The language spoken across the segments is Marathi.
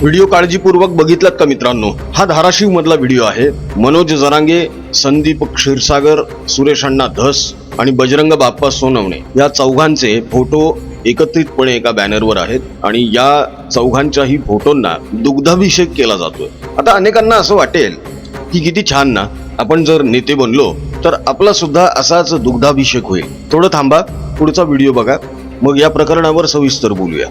व्हिडिओ काळजीपूर्वक बघितलात का मित्रांनो? हा धाराशिव मधला व्हिडिओ आहे. मनोज जरांगे संदीप क्षीरसागर सुरेश अण्णा धस आणि बजरंग बाप्पा सोनवणे या चौघांचे फोटो एकत्रितपणे एका बॅनरवर आहेत आणि या चौघांच्याही फोटोंना दुग्धाभिषेक केला जातोय. आता अनेकांना असं वाटेल की किती छान ना आपण जर नेते बनलो तर आपला सुद्धा असाच दुग्धाभिषेक होईल. थोडं थांबा पुढचा व्हिडिओ बघा. मग या प्रकरणावर सविस्तर बोलूया.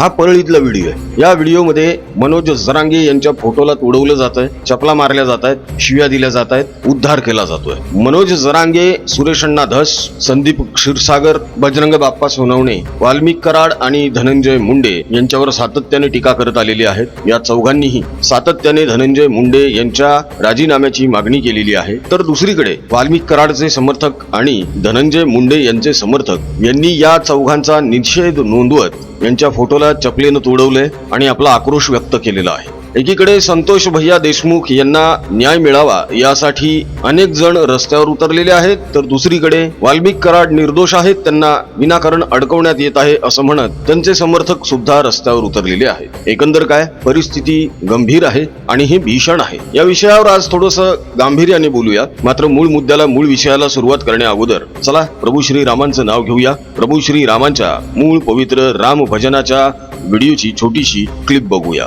हा परळीतला व्हिडिओ आहे. या व्हिडिओमध्ये मनोज जरांगे यांच्या फोटोला तोडवलं जात आहे चपला मारल्या जात आहेत शिव्या दिल्या जात आहेत उद्धार केला जातोय. मनोज जरांगे सुरेश अण्णा धस संदीप क्षीरसागर बजरंग बाप्पा सोनवणे वाल्मिक कराड आणि धनंजय मुंडे यांच्यावर सातत्याने टीका करत आलेली आहेत. या चौघांनीही सातत्याने धनंजय मुंडे यांच्या राजीनाम्याची मागणी केलेली आहे. तर दुसरीकडे वाल्मिक कराडचे समर्थक आणि धनंजय मुंडे यांचे समर्थक यांनी या चौघांचा निषेध नोंदवत यांच्या फोटोला चपलीनं तुडवलंय आणि आपला आक्रोश व्यक्त केलेला आहे. एकीकडे संतोष भैया देशमुख यांना न्याय मिळावा यासाठी अनेक जण रस्त्यावर उतरलेले आहेत तर दुसरीकडे वाल्मिक कराड निर्दोष आहेत त्यांना विनाकारण अडकवण्यात येत आहे असं म्हणत त्यांचे समर्थक सुद्धा रस्त्यावर उतरलेले आहेत. एकंदर काय? परिस्थिती गंभीर आहे आणि ही भीषण आहे. या विषयावर आज थोडस गांभीर्याने बोलूया. मात्र मूळ मुद्द्याला मूळ विषयाला सुरुवात करण्या अगोदर चला प्रभू श्री रामांचं नाव घेऊया. प्रभू श्री रामांच्या मूळ पवित्र राम भजनाच्या व्हिडिओची छोटीशी क्लिप बघूया.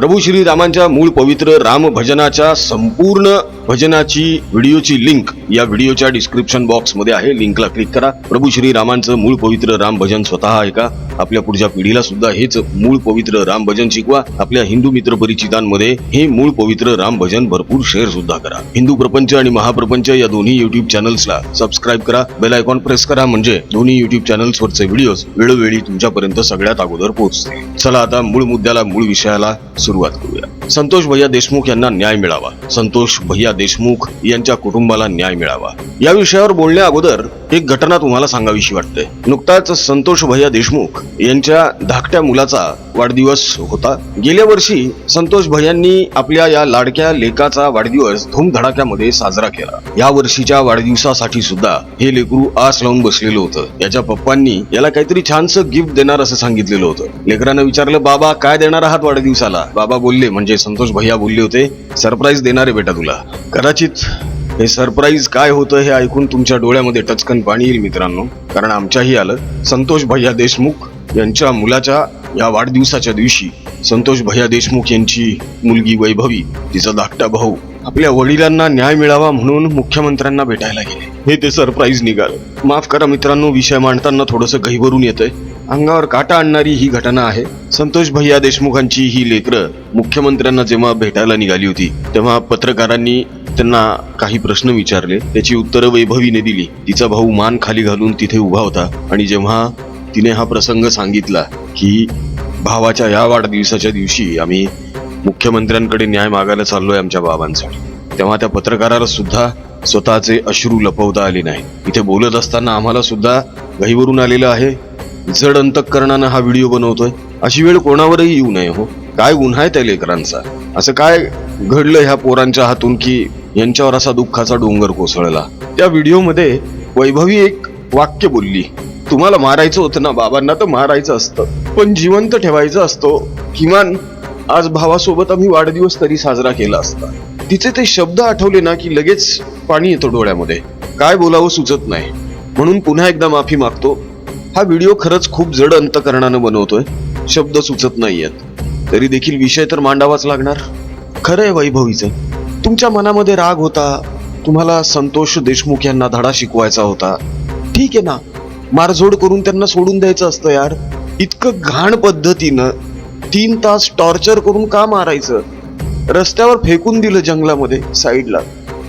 प्रभू श्रीरामांच्या मूळ पवित्र राम भजनाच्या संपूर्ण भजनाची व्हिडिओची लिंक या व्हिडिओच्या डिस्क्रिप्शन बॉक्समध्ये आहे. लिंकला क्लिक करा. प्रभू श्रीरामांचं मूळ पवित्र राम भजन स्वतः ऐका आपल्या पुढच्या पिढीला सुद्धा हेच मूळ पवित्र राम भजन शिकवा. आपल्या हिंदू मित्र परिचितांमध्ये हे मूळ पवित्र राम भजन भरपूर शेअर सुद्धा करा. हिंदू प्रपंच आणि महाप्रपंच या दोन्ही युट्यूब चॅनल्सला सबस्क्राईब करा. बेल आयकॉन प्रेस करा म्हणजे दोन्ही युट्यूब चॅनल्सवरचे व्हिडिओज वेळोवेळी तुमच्यापर्यंत सगळ्यात अगोदर पोहोचते चला आता मूळ मुद्द्याला मूळ विषयाला सुरुवात करूया संतोष भैया देशमुख यांना न्याय मिळावा. संतोष भैया देशमुख यांच्या कुटुंबाला न्याय मिळावा. या विषयावर बोलण्या अगोदर एक घटना तुम्हाला सांगावीशी वाटते. नुकताच संतोष भैया देशमुख यांच्या धाकट्या मुलाचा वाढदिवस होता. गेल्या वर्षी संतोष भैयांनी आपल्या या लाडक्या लेकाचा वाढदिवस धूमधडाक्यामध्ये साजरा केला. या वर्षीच्या वाढदिवसासाठी सुद्धा हे लेकरू आस लावून बसलेलं होतं. याच्या पप्पांनी याला काहीतरी छानसं गिफ्ट देणार असं सांगितलेलं होतं. लेकरानं विचारलं बाबा काय देणार आहात वाढदिवसाला? बाबा बोलले म्हणजे संतोष भैया बोलले होते सरप्राईज देणार बेटा तुला. कदाचित हे सरप्राईज काय होतं हे ऐकून तुमच्या डोळ्यामध्ये टचकन पाणी येईल मित्रांनो. कारण आमच्याही आलं. संतोष भैया देशमुख यांच्या मुलाच्या या वाढदिवसाच्या दिवशी संतोष भैया देशमुख यांची मुलगी वैभवी तिचा धाकटा भाऊ आपल्या वडिलांना न्याय मिळावा म्हणून मुख्यमंत्र्यांना भेटायला गेले. हे ते सरप्राईज निघालं. माफ करा मित्रांनो विषय मांडताना थोडंसं घाईभरून येतंय. अंगावर काटा आणणारी ही घटना आहे. संतोष भैया देशमुखांची ही लेकरं मुख्यमंत्र्यांना जेव्हा भेटायला निघाली होती तेव्हा पत्रकारांनी त्यांना काही प्रश्न विचारले. त्याची उत्तरं वैभवीने दिली. तिचा भाऊ मान खाली घालून तिथे उभा होता आणि जेव्हा तिने हा प्रसंग सांगितला की भावाच्या या वाढदिवसाच्या दिवशी आम्ही मुख्यमंत्र्यांकडे न्याय मागायला चाललोय आमच्या बाबांसाठी तेव्हा त्या पत्रकाराला सुद्धा स्वतःचे अश्रू लपवता आले नाही इथे बोलत असताना आम्हाला सुद्धा घाईवरून आलेलं आहे. जड अंतकरणानं हा व्हिडिओ बनवतोय. अशी वेळ कोणावरही येऊ नये हो. काय गुन्हा आहे त्या लेकरांचा? असं काय घडलं ह्या पोरांच्या हातून की यांच्यावर असा दुःखाचा डोंगर कोसळला? त्या व्हिडिओमध्ये वैभवी एक वाक्य बोलली. तुम्हाला मारायचं होतं ना बाबांना तर मारायचं असतं. पण जिवंत ठेवायचं असतो. किमान आज भावासोबत आम्ही वाढदिवस तरी साजरा केला असता. तिचे ते शब्द आठवले ना की लगेच पाणी येतं डोळ्यामध्ये. काय बोलावं सुचत नाही. म्हणून पुन्हा एकदा माफी मागतो. हा व्हिडिओ खरंच खूप जड अंतकरणानं बनवतोय. शब्द सुचत नाहीयेत. तरी देखील विषय तर मांडावाच लागणार. खरं आहे वैभवीचं. तुमच्या मनामध्ये राग होता. तुम्हाला संतोष देशमुख यांना धडा शिकवायचा होता. ठीक आहे ना. मारझोड करून त्यांना सोडून द्यायचं असतं यार. इतकं घाण पद्धतीनं तीन तास टॉर्चर करून का मारायचं? रस्त्यावर फेकून दिलं जंगलामध्ये साईडला.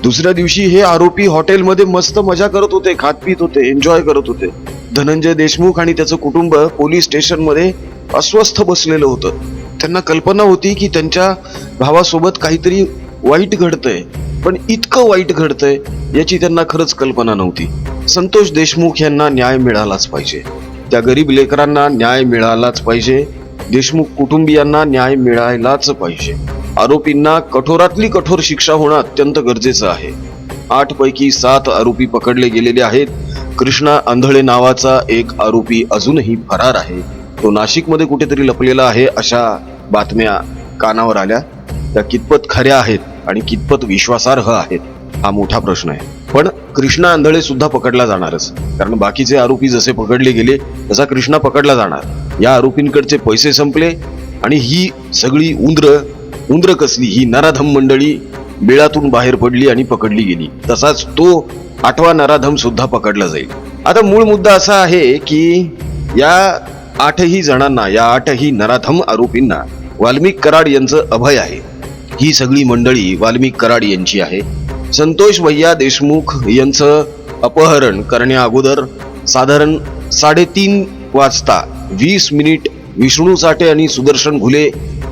दुसऱ्या दिवशी हे आरोपी हॉटेलमध्ये मस्त मजा करत होते खात पित होते एन्जॉय करत होते. धनंजय देशमुख आणि त्याचं कुटुंब पोलीस स्टेशनमध्ये अस्वस्थ बसलेलं होतं. त्यांना कल्पना होती की त्यांच्या भावासोबत काहीतरी वाईट घडतंय पण इतकं वाईट घडतंय याची त्यांना खरंच कल्पना नव्हती. संतोष देशमुख यांना न्याय मिळालाच पाहिजे. त्या गरीब लेकरांना न्याय मिळालाच पाहिजे. देशमुख कुटुंबियांना न्याय मिळायलाच पाहिजे. आरोपींना कठोरातली कठोर शिक्षा होणं अत्यंत गरजेचं आहे. आठ पैकी सात आरोपी पकडले गेलेले आहेत. कृष्णा आंधळे नावाचा एक आरोपी अजूनही फरार आहे. तो नाशिकमध्ये कुठेतरी लपलेला आहे अशा बातम्या कानावर आल्या. त्या कितपत खऱ्या आहेत आणि कितपत विश्वासार्ह आहेत हा मोठा प्रश्न आहे. पण कृष्णा आंधळे सुद्धा पकडला जाणारच. कारण बाकीचे आरोपी जसे पकडले गेले तसा कृष्णा पकडला जाणार. या आरोपींकडचे पैसे संपले आणि ही सगळी उंद्र उंद्र कसली ही नराधम मंडळी बिळातून बाहेर पडली आणि पकडली गेली. तसाच तो आठवा नराधम सुद्धा पकडला जाईल. आता मूळ मुद्दा असा आहे की या आठही जणांना या आठही नराधम आरोपींना वाल्मिक कराड यांचं अभय आहे. ही सगळी मंडळी वाल्मिक कराड यांची आहे. संतोष भैया देशमुख यांचं अपहरण करण्या अगोदर साधारण साडेतीन वाजता वीस मिनिट विष्णू साठे आणि सुदर्शन घुले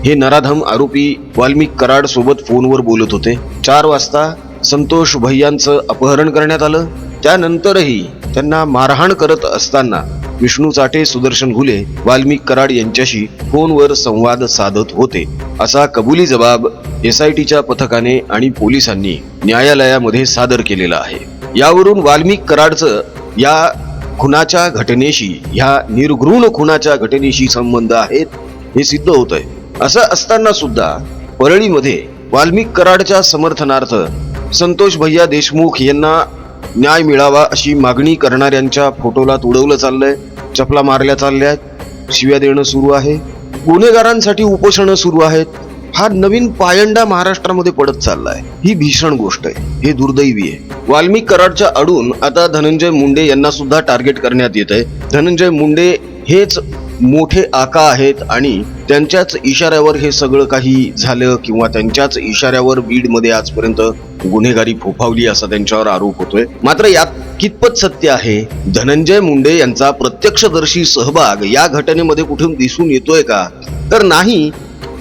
हे नराधम आरोपी वाल्मिक कराड सोबत फोनवर बोलत होते. चार वाजता संतोष भैयांचं अपहरण करण्यात आलं. त्यानंतरही त्यांना मारहाण करत असताना विष्णू चाटे सुदर्शन घुले वाल्मिक कराड यांच्याशी फोनवर संवाद साधत होते. असा कबुली जबाब एस आय टीच्या पथकाने आणि पोलिसांनी न्यायालयामध्ये सादर केलेला आहे. यावरून वाल्मिक कराडचं या खुनाच्या घटनेशी ह्या निर्घृण खुनाच्या घटनेशी संबंध आहेत हे सिद्ध होत आहे असं असताना सुद्धा परळीमध्ये वाल्मिक कराडच्या समर्थनार्थ संतोष भैया देशमुख यांना न्याय मिळावा अशी मागणी करणाऱ्यांच्या फोटोला तुडवलं चाललंय चपला मारल्या चालल्या शिव्या देणं सुरू आहे गुन्हेगारांसाठी उपोषणं सुरू आहेत. हा नवीन पायंडा महाराष्ट्रामध्ये पडत चाललाय. ही भीषण गोष्ट आहे. हे दुर्दैवी आहे. वाल्मिक कराडच्या अडून आता धनंजय मुंडे यांना सुद्धा टार्गेट करण्यात येत आहे धनंजय मुंडे हेच मोठे आका आहेत आणि त्यांच्याच इशाऱ्यावर हे सगळं काही झालं किंवा त्यांच्याच इशाऱ्यावर बीडमध्ये आजपर्यंत गुन्हेगारी फोफावली असा त्यांच्यावर आरोप होतोय. मात्र यात कितपत सत्य आहे? धनंजय मुंडे यांचा प्रत्यक्षदर्शी सहभाग या घटनेमध्ये कुठून दिसून येतोय का? तर नाही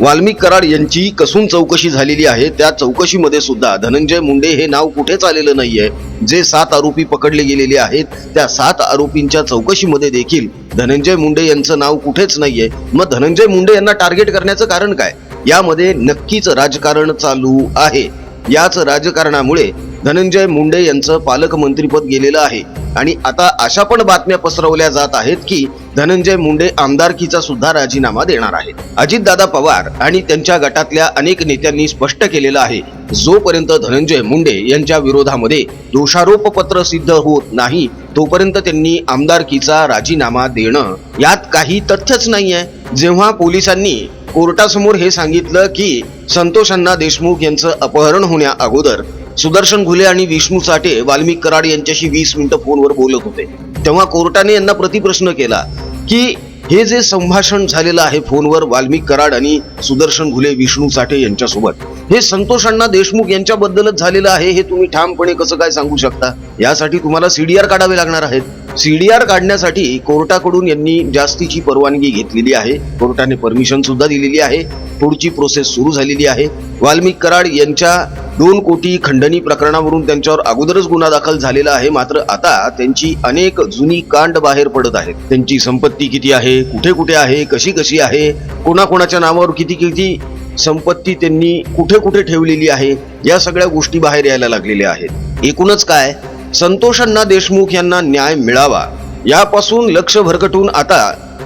वाल्मिक कराड यांची कसून चौकशी झालेली आहे. त्या चौकशीमध्ये सुद्धा धनंजय मुंडे हे नाव कुठेच आलेलं नाहीये. जे सात आरोपी पकडले गेलेले आहेत त्या सात आरोपींच्या चौकशीमध्ये देखील धनंजय मुंडे यांचं नाव कुठेच नाहीये. मग धनंजय मुंडे यांना टार्गेट करण्याचं कारण काय? यामध्ये नक्कीच राजकारण चालू आहे. याच राजकारणामुळे धनंजय मुंडे यांचं पालकमंत्रीपद गेलेलं आहे. आणि आता अशा पण बातम्या पसरवल्या जात आहेत की धनंजय मुंडे आमदारकीचा सुद्धा राजीनामा देणार आहेत. अजितदादा पवार आणि त्यांच्या गटातल्या अनेक नेत्यांनी स्पष्ट केलेलं आहे जोपर्यंत धनंजय मुंडे यांच्या विरोधामध्ये दोषारोप पत्र सिद्ध होत नाही तोपर्यंत त्यांनी आमदारकीचा राजीनामा देणं यात काही तथ्यच नाहीये. जेव्हा पोलिसांनी कोर्टासमोर हे सांगितलं की संतोषांना देशमुख यांचं अपहरण होण्या अगोदर सुदर्शन घुले आणि विष्णू साठे वाल्मिक कराड यांच्याशी वीस मिनिटं फोनवर बोलत होते. तेव्हा कोर्टाने यांना प्रतिप्रश्न केला की हे जे संभाषण झालेलं आहे फोनवर वाल्मिक कराड आणि सुदर्शन घुले विष्णू साठे यांच्यासोबत हे संतोष अण्णा देशमुख यांच्याबद्दलच झालेलं आहे हे तुम्ही ठामपणे कसं काय सांगू शकता? यासाठी तुम्हाला सीडीआर काढावे लागणार आहेत. सीडीआर काढण्यासाठी कोर्टाकडून यांनी जास्तीची परवानगी घेतलेली आहे. कोर्टाने परमिशन सुद्धा दिलेली आहे. पुढची प्रोसेस सुरू झालेली आहे. वाल्मिक कराड यांच्या दोन कोटी खंडणी प्रकरणावरून त्यांच्यावर अगोदरच गुन्हा दाखल झालेला आहे. मात्र आता त्यांची अनेक जुनी कांड बाहेर पडत आहेत. त्यांची संपत्ती किती आहे? कुठे कुठे आहे? कशी कशी आहे? कोणाकोणाच्या नावावर किती किती संपत्ती त्यांनी कुठे कुठे ठेवलेली आहे? या सगळ्या गोष्टी बाहेर यायला लागलेल्या आहेत. एकूणच काय? संतोष अण्णा देशमुख यांना न्याय मिळावा यापासून लक्ष भरकटून आता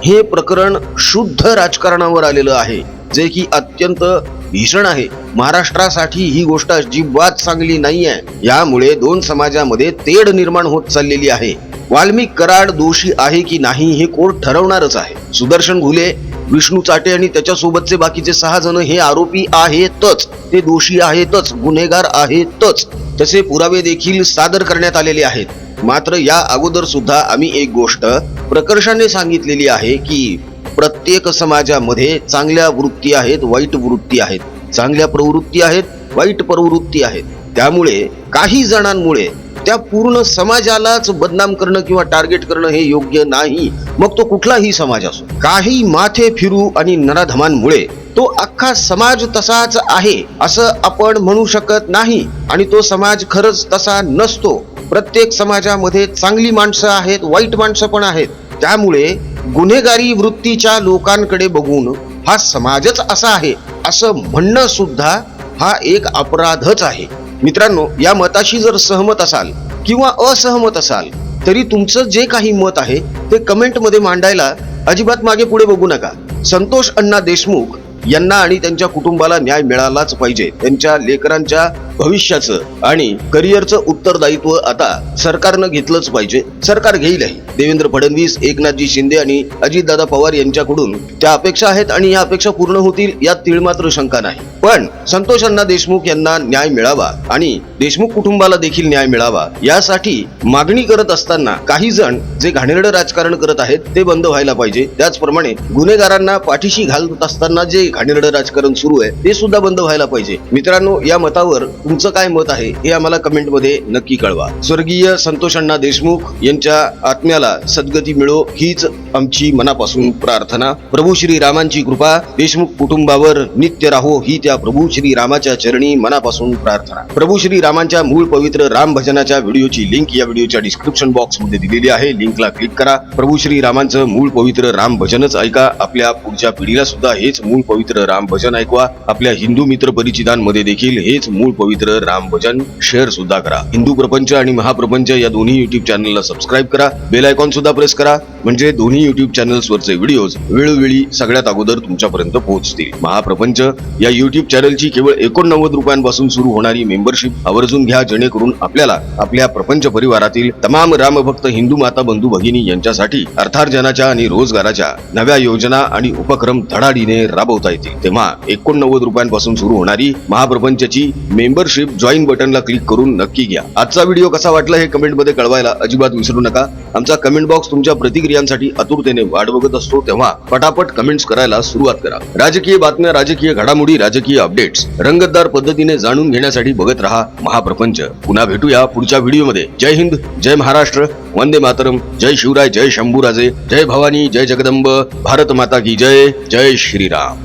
हे प्रकरण शुद्ध राजकारणावर आलेलं आहे जे की अत्यंत भीषण आहे. महाराष्ट्रासाठी ही गोष्ट अजिबात चांगली नाही आहे यामुळे दोन समाजामध्ये तेढ निर्माण होत चाललेली आहे. वाल्मिक कराड दोषी आहे की नाही हे कोर्ट ठरवणारच आहे. सुदर्शन घुले विष्णू चाटे आणि त्याच्यासोबतचे बाकीचे सहा जण हे आरोपी आहेतच. ते दोषी आहेतच गुन्हेगार आहेतच. तसे पुरावे देखील सादर करण्यात आलेले आहेत. मात्र या अगोदर सुद्धा आम्ही एक गोष्ट प्रकर्षाने सांगितलेली आहे की प्रत्येक समाजामध्ये चांगल्या वृत्ती आहेत वाईट वृत्ती आहेत. चांगल्या प्रवृत्ती आहेत वाईट प्रवृत्ती आहेत. त्यामुळे काही जणांमुळे त्या पूर्ण समाजालाच बदनाम करणं किंवा टार्गेट करणं हे योग्य नाही. मग तो कुठलाही समाज असो. काही माथे फिरू आणि नराधमांमुळे तो अख्खा समाज तसाच आहे असं आपण म्हणू शकत नाही. आणि तो समाज खरंच तसा नसतो. प्रत्येक समाजामध्ये चांगली माणसं आहेत वाईट माणसं पण आहेत. त्यामुळे गुन्हेगारी वृत्तीच्या लोकांकडे बघून हा समाजच असा आहे असं म्हणणं सुद्धा हा एक अपराधच आहे. मित्रांनो या मताशी जर सहमत असाल किंवा असहमत असाल तरी तुमचं जे काही मत आहे ते कमेंटमध्ये मांडायला अजिबात मागे पुढे बघू नका. संतोष अण्णा देशमुख यांना आणि त्यांच्या कुटुंबाला न्याय मिळालाच पाहिजे. त्यांच्या लेकरांच्या भविष्याचं आणि करिअरचं उत्तरदायित्व आता सरकारनं घेतलंच पाहिजे. सरकार घेईलही. देवेंद्र फडणवीस एकनाथजी शिंदे आणि अजितदादा पवार यांच्याकडून त्या अपेक्षा आहेत आणि या अपेक्षा पूर्ण होतील यात तीळमात्र शंका नाही. पण संतोष अण्णा देशमुख यांना न्याय मिळावा आणि देशमुख कुटुंबाला देखील न्याय मिळावा यासाठी मागणी करत असताना काही जण जे घाणेरडं राजकारण करत आहेत ते बंद व्हायला पाहिजे. त्याचप्रमाणे गुन्हेगारांना पाठीशी घालत असताना जे घाणेरडं राजकारण सुरू आहे ते सुद्धा बंद व्हायला पाहिजे. मित्रांनो या मतावर तुमचं काय मत आहे हे आम्हाला कमेंटमध्ये नक्की कळवा. स्वर्गीय संतोष अण्णा देशमुख यांच्या आत्म्याला सद्गती मिळो हीच आमची मनापासून प्रार्थना. प्रभू श्री रामांची कृपा देशमुख कुटुंबावर नित्य राहो ही त्या प्रभू श्री रामाच्या चरणी मनापासून प्रार्थना. प्रभू श्री रामांच्या मूळ पवित्र राम भजनाच्या व्हिडिओची लिंक या व्हिडिओच्या डिस्क्रिप्शन बॉक्समध्ये दिलेली आहे. लिंकला क्लिक करा. प्रभू श्री रामांचं मूळ पवित्र राम भजनच ऐका. आपल्या पुढच्या पिढीला सुद्धा हेच मूळ पवित्र राम भजन ऐकवा. आपल्या हिंदू मित्र परिचितांमध्ये देखील हेच मूळ पवित्र पवित्र रामभजन शेअर सुद्धा करा. हिंदू प्रपंच आणि महाप्रपंच या दोन्ही युट्यूब चॅनलला सबस्क्राईब करा. बेल आयकॉन सुद्धा प्रेस करा. म्हणजे दोन्ही युट्यूब चॅनल्स वरचे व्हिडिओज वेळोवेळी सगळ्यात अगोदर तुमच्यापर्यंत पोहोचतील. महाप्रपंच या युट्यूब चॅनलची केवळ एकोणनव्वद रुपयांपासून सुरू होणारी मेंबरशिप आवर्जून घ्या जेणेकरून आपल्याला आपल्या प्रपंच परिवारातील तमाम रामभक्त हिंदू माता बंधू भगिनी यांच्यासाठी अर्थार्जनाच्या आणि रोजगाराच्या नव्या योजना आणि उपक्रम धडाडीने राबवता येतील. तेव्हा एकोणनव्वद रुपयांपासून सुरू होणारी महाप्रपंचची मेंबरशिप जॉईन बटनला क्लिक करून नक्की घ्या. आजचा व्हिडिओ कसा वाटला हे कमेंटमध्ये कळवायला अजिबात विसरू नका. आमचा कमेंट बॉक्स तुमच्या प्रतिक्रियांसाठी आतुरतेने वाट बघत असतो तेव्हा पटापट कमेंट्स करायला सुरुवात करा. राजकीय बातम्या राजकीय घडामोडी राजकीय अपडेट्स रंगतदार पद्धतीने जाणून घेण्यासाठी बघत रहा महाप्रपंच. पुन्हा भेटूया पुढच्या व्हिडिओमध्ये जय हिंद जय महाराष्ट्र. वंदे मातरम. जय शिवराय जय शंभूराजे. जय भवानी जय जगदंब. भारत माता की जय. जय श्रीराम.